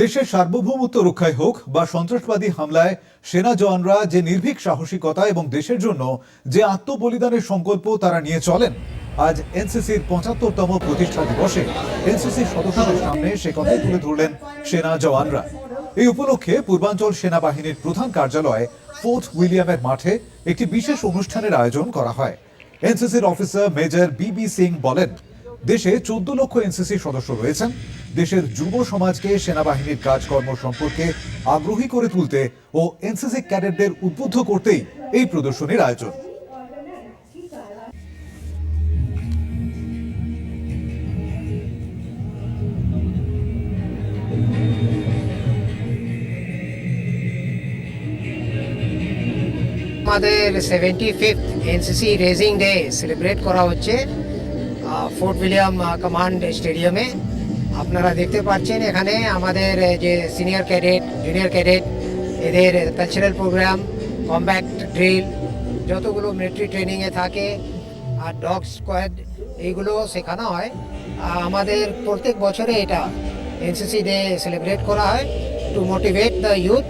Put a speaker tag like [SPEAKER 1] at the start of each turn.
[SPEAKER 1] দেশের সার্বভৌমত্ব রক্ষায় হোক বা সন্ত্রাসবাদী হামলায় সেনা জওয়ানরা যে নির্ভীক সাহসিকতা এবং দেশের জন্য যে আত্মবলিদানের সংকল্প তারা নিয়ে চলেন, আজ এনসিসির পঁচাত্তরতম প্রতিষ্ঠা দিবসে এনসিসির সদস্যদের সামনে সে কথাই তুলে ধরলেন সেনা জওয়ানরা। এই উপলক্ষে পূর্বাঞ্চল সেনাবাহিনীর প্রধান কার্যালয়ে ফোর্ট উইলিয়ামের মাঠে একটি বিশেষ অনুষ্ঠানের আয়োজন করা হয়। এনসিসির অফিসার মেজর বিবি সিং বলেন দেশে চোদ্দ লক্ষ এনসিসি সদস্য রয়েছেন। দেশের যুব সমাজকে সেনাবাহিনীর কাজকর্ম সম্পর্কে আগ্রহী করে তুলতে ও এনসিসি ক্যাডেটদের উদ্বুদ্ধ করতেই এই প্রদর্শনীর আয়োজন।
[SPEAKER 2] আমাদের seventy fifth NCC raising day celebrate করা হচ্ছে। ফোর্ট উইলিয়াম কমান্ড স্টেডিয়ামে আপনারা দেখতে পাচ্ছেন এখানে আমাদের যে সিনিয়র ক্যাডেট জুনিয়র ক্যাডেট এদের কালচারাল প্রোগ্রাম কম্ব্যাক্ট ড্রিল যতগুলো মিলিটারি ট্রেনিংয়ে থাকে, আর ডগ স্কোয়াড এইগুলো শেখানো হয়। আমাদের প্রত্যেক বছরে এটা এনসিসি ডে সেলিব্রেট করা হয় টু মোটিভেট দ্য ইউথ